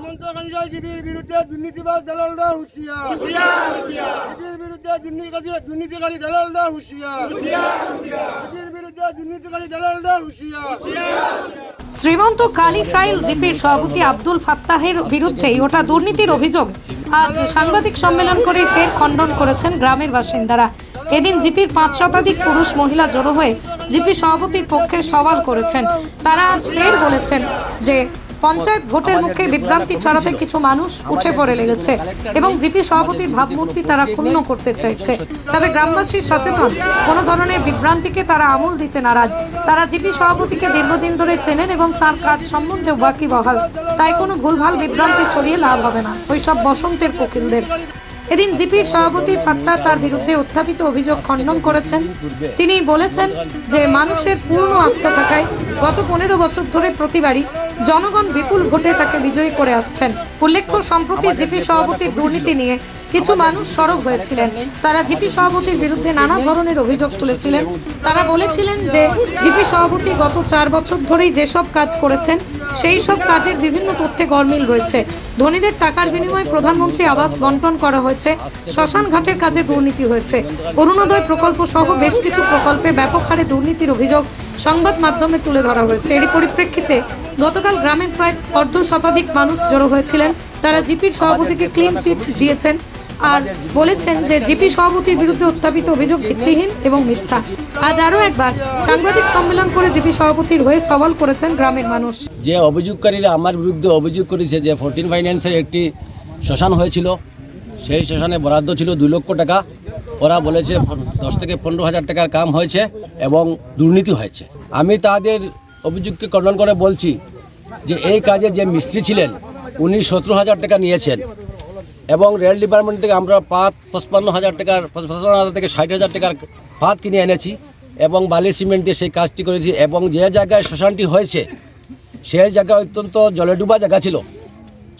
হেমন্ত কাঞ্জাই দিদির বিরুদ্ধে দুর্নীতিবাদ দালালরা হুঁশিয়ার। দিদির বিরুদ্ধে দুর্নীতিকারী দুর্নীতিকারী দালালরা হুঁশিয়ার। দিদির বিরুদ্ধে দুর্নীতিকারী দালালরা হুঁশিয়ার। শ্রীমন্ত কালী ফাইল জিপির সভাপতি আব্দুল ফাত্তাহের বিরুদ্ধে ওটা দুর্নীতির অভিযোগ। আজ সাংবাদিক সম্মেলন করে ফের খণ্ডন করেছেন গ্রামের বাসিন্দারা। এদিন জিপির পাঁচ শতাধিক পুরুষ মহিলা জড়ো হয়ে জিপি সভাপতির পক্ষে সওয়াল করেছেন। তারা আজ ফের বলেছেন যে পঞ্চায়েত ভোটের মুখে বিভ্রান্তি ছড়াতে কিছু মানুষ উঠে পড়ে লেগেছে এবং জিপি সভাপতির ভাবমূর্তি তারা ক্ষুণ্ণ করতে চাইছে। তবে গ্রামবাসী সচেতন কোনো ধরনের বিভ্রান্তিকে তারা আমল দিতে নারাজ। তারা জিপি সভাপতিকে দীর্ঘদিন ধরে চেনেন এবং তার কাজ সম্বন্ধেও বাকি বহাল। তাই কোনো ভুলভাল বিভ্রান্তি ছড়িয়ে লাভ হবে না ওইসব বসন্তের কোকিলদের। এদিন জিপির সভাপতি ফাত্তা তার বিরুদ্ধে উত্থাপিত অভিযোগ খণ্ডন করেছেন। তিনি বলেছেন যে মানুষের পূর্ণ আস্থা থাকায় গত পনেরো বছর ধরে প্রতিবারই জনগণ বিপুল ভোটে তাকে বিজয়ী করে আসছেন। উল্লেখ্য সম্প্রতি জিপি সভাপতির দুর্নীতি নিয়ে কিছু মানুষ সরব হয়েছিলেন। তারা জিপি সভাপতির বিরুদ্ধে নানা ধরনের অভিযোগ তুলেছিলেন। তারা বলেছিলেন যে, জিপি সভাপতি গত চার বছর ধরেই যেসব কাজ করেছেন, সেই সব কাজের বিভিন্ন তথ্যে গরমিল রয়েছে। ধনীদের টাকার বিনিময়ে প্রধানমন্ত্রী আবাস বন্টন করা হয়েছে। শ্মশান ঘাটের কাজে দুর্নীতি হয়েছে। অরুণোদয় প্রকল্প সহ বেশ কিছু প্রকল্পে ব্যাপক হারে দুর্নীতির অভিযোগ সংবাদ মাধ্যমে তুলে ধরা হয়েছে। এরই পরিপ্রেক্ষিতে গতকাল গ্রামের প্রায় অর্ধ শতাধিক মানুষ জড়ো হয়েছিলেন। তারা জিপির সভাপতিকে ক্লিন চিট দিয়েছেন। আর বলেছেন যে জিপি সভাপতির বিরুদ্ধে উত্থাপিত অভিযোগ ভিত্তিহীন এবং মিথ্যা। আজ আরও একবার সাংবাদিক সম্মেলন করে জিপি সভাপতির হয়ে সওয়াল করেছেন গ্রামের মানুষ। যে অভিযোগকারীরা আমার বিরুদ্ধে অভিযোগ করেছে যে ফোরটিন ফাইন্যান্সের একটি শ্মশান হয়েছিল, সেই শ্মশানে বরাদ্দ ছিল দুই লক্ষ টাকা। ওরা বলেছে দশ থেকে পনেরো হাজার টাকার কাম হয়েছে এবং দুর্নীতি হয়েছে। আমি তাদের অভিযোগকে খণ্ডন করে বলছি যে এই কাজে যে মিস্ত্রি ছিলেন, উনি সতেরো হাজার টাকা নিয়েছেন। এবং রেল ডিপার্টমেন্ট থেকে আমরা পাত পঁচপান্ন হাজার টাকার, পঁচপান্ন হাজার থেকে ষাট হাজার টাকার পাত কিনে এনেছি এবং বালি সিমেন্ট দিয়ে সেই কাজটি করেছি এবং যে জায়গায় শ্মশানটি হয়েছে, সেই জায়গা অত্যন্ত জলে ডুবা জায়গা ছিল।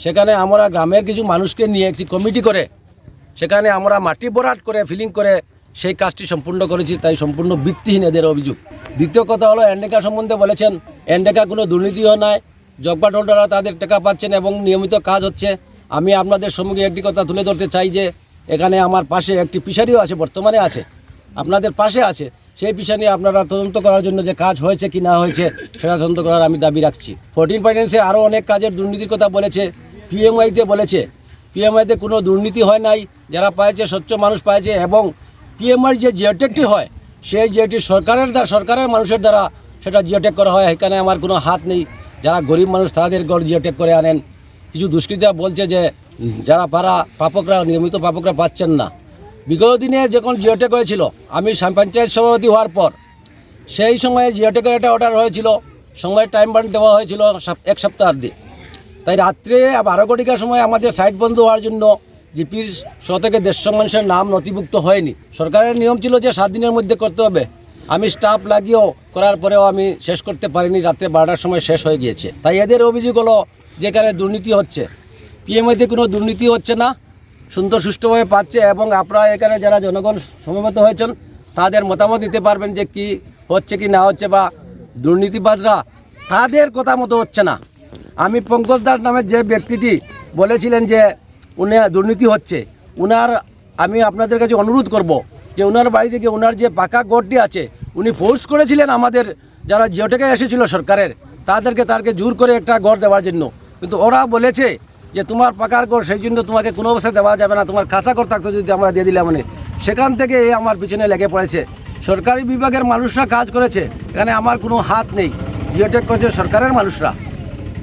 সেখানে আমরা গ্রামের কিছু মানুষকে নিয়ে একটি কমিটি করে, সেখানে আমরা মাটি বরাট করে, ফিলিং করে সেই কাজটি সম্পূর্ণ করেছি, তাই সম্পূর্ণ ভিত্তিহীন এদের অভিযোগ। দ্বিতীয় কথা হলো, এন্ডেকা সম্বন্ধে বলেছেন এন্ডেকা কোনো দুর্নীতিও নয় জগবাট হোল্ডাররা তাদের টাকা পাচ্ছেন এবং নিয়মিত কাজ হচ্ছে। আমি আপনাদের সম্মুখে একটি কথা তুলে ধরতে চাই যে এখানে আমার পাশে একটি পিসারিও আছে, বর্তমানে আছে। আপনাদের পাশে আছে। সেই বিষয় নিয়ে আপনারা তদন্ত করার জন্য যে কাজ হয়েছে কি না হয়েছে, সেটা তদন্ত করার আমি দাবি রাখছি। ফোরটিন ফাইন্যান্সে আরও অনেক কাজের দুর্নীতির কথা বলেছে। পিএমআইতে বলেছে। পিএমআইতে কোনো দুর্নীতি হয় নাই। যারা পাইছে, স্বচ্ছ মানুষ পাইছে এবং পিএমআই যে জিওটেকটি হয়, সেই জিওটি সরকারের দ্বারা, সরকারের মানুষের দ্বারা সেটা জিওটেক করা হয়। এখানে আমার কোনো হাত নেই। যারা গরিব মানুষ, তাদের গড় জিওটেক করে আনেন। কিছু দুষ্কৃতীরা বলছে যে, যারা পারা পাপকরা, নিয়মিত পাপকরা পাচ্ছেন না। বিগত দিনে যখন জিওটেক হয়েছিল, আমি পঞ্চায়েত সভাপতি হওয়ার পর, সেই সময়ে জিওটেকের একটা অর্ডার হয়েছিল। সময় টাইম বান্ড দেওয়া হয়েছিল এক সপ্তাহ দিয়ে তাই রাত্রে বারো কোটিকার সময় আমাদের সাইট বন্ধ হওয়ার জন্য জিপির শ থেকে দেড়শো মানুষের নাম নথিভুক্ত হয়নি। সরকারের নিয়ম ছিল যে সাত দিনের মধ্যে করতে হবে। আমি স্টাফ লাগিয়েও করার পরেও আমি শেষ করতে পারিনি রাত্রে বারোটার সময় শেষ হয়ে গিয়েছে। তাই এদের অভিযোগ হলো, যেখানে দুর্নীতি হচ্ছে পিএমআইতে কোনো দুর্নীতি হচ্ছে না, সুন্দর সুষ্ঠুভাবে পাচ্ছে এবং আপনারা এখানে যারা জনগণ সমবেত হয়েছেন, তাদের মতামত দিতে পারবেন যে কি হচ্ছে কি না হচ্ছে বা দুর্নীতিবাদরা তাদের কথা মতো হচ্ছে না। আমি পঙ্কজ দাস নামের যে ব্যক্তিটি বলেছিলেন যে উনি দুর্নীতি হচ্ছে, উনার আমি আপনাদের কাছে অনুরোধ করব যে ওনার বাড়ি থেকে ওনার যে পাকা গড়টি আছে উনি ফোর্স করেছিলেন আমাদের যারা জিওটেকে এসেছিল সরকারের, তাদেরকে তাদেরকে জোর করে একটা গড় দেওয়ার জন্য। কিন্তু ওরা বলেছে যে তোমার পাকার গড় সেই জন্য তোমাকে কোনো অবস্থায় দেওয়া যাবে না। তোমার কাঁচা গড় থাকতো যদি আমরা দিয়ে দিলাম মানে সেখান থেকে এ আমার পিছনে লেগে পড়েছে। সরকারি বিভাগের মানুষরা কাজ করেছে, এখানে আমার কোনো হাত নেই। জিওটেক করেছে সরকারের মানুষরা।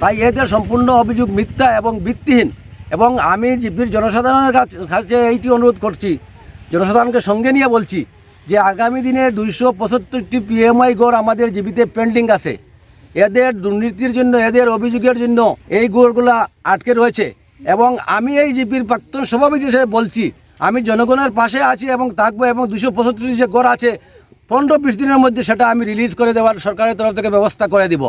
তাই এদের সম্পূর্ণ অভিযোগ মিথ্যা এবং ভিত্তিহীন। এবং আমি জিপির জনসাধারণের কাছে এইটি অনুরোধ করছি। জনসাধারণকে সঙ্গে নিয়ে বলছি যে আগামী দিনে দুইশো পঁচাত্তরটি পিএমআই গড় আমাদের জীবিতে পেন্ডিং আছে। এদের দুর্নীতির জন্য, এদের অভিযোগের জন্য এই গড়গুলো আটকে রয়েছে। এবং আমি এই জিপির প্রাক্তন সভাপতি হিসেবে বলছি, আমি জনগণের পাশে আছি এবং থাকব এবং দুশো পঁচাত্তরটি যে গড় আছে, পনেরো বিশ দিনের মধ্যে সেটা আমি রিলিজ করে দেওয়ার সরকারের তরফ থেকে ব্যবস্থা করে দিব।